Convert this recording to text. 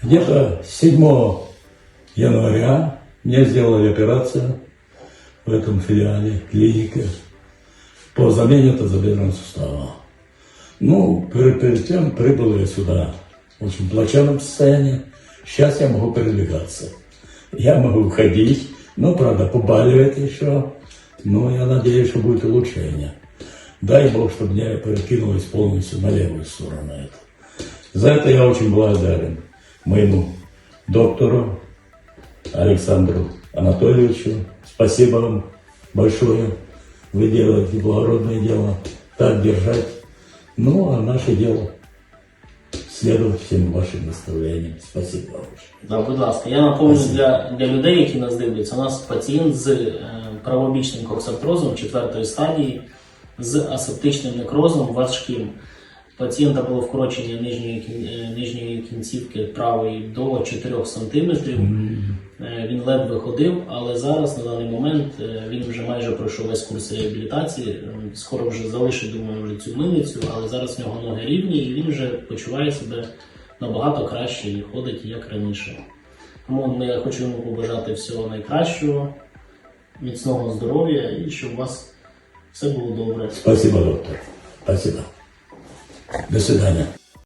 Где-то 7 января мне сделали операцию в этом филиале клиники по замене тазобедренного сустава. Ну, перед, тем прибыл я сюда в очень плачевном состоянии. Сейчас я могу передвигаться. Я могу ходить, но, правда, побаливает еще. Но я надеюсь, что будет улучшение. Дай Бог, чтобы мне перекинулось полностью на левую сторону это. За это я очень благодарен моему доктору Александру Анатольевичу. Спасибо вам большое. Вы делаете благородное дело. Так держать. Ну, а наше дело следовать всем вашим наставлениям. Спасибо вам. Да, будь ласка, я напомню для, для людей, які нас дивляться, у нас пацієнт з е, правобічним коксартрозом четвертої стадії, з асептичним некрозом важким. Пацієнта було вкорочення нижньої, е, нижньої кінцівки правої до 4 см. Е, Він ледве ходив, але зараз на даний момент е, він вже майже пройшов весь курс реабілітації. Скоро вже залишить, думаю, вже цю милицю, але зараз в нього ноги рівні і він вже почуває себе набагато краще і ходить як раніше. Тому я хочу йому побажати всього найкращого, міцного здоров'я і щоб у вас все було добре. Спасибо, доктор. Спасибо. 的，没事的。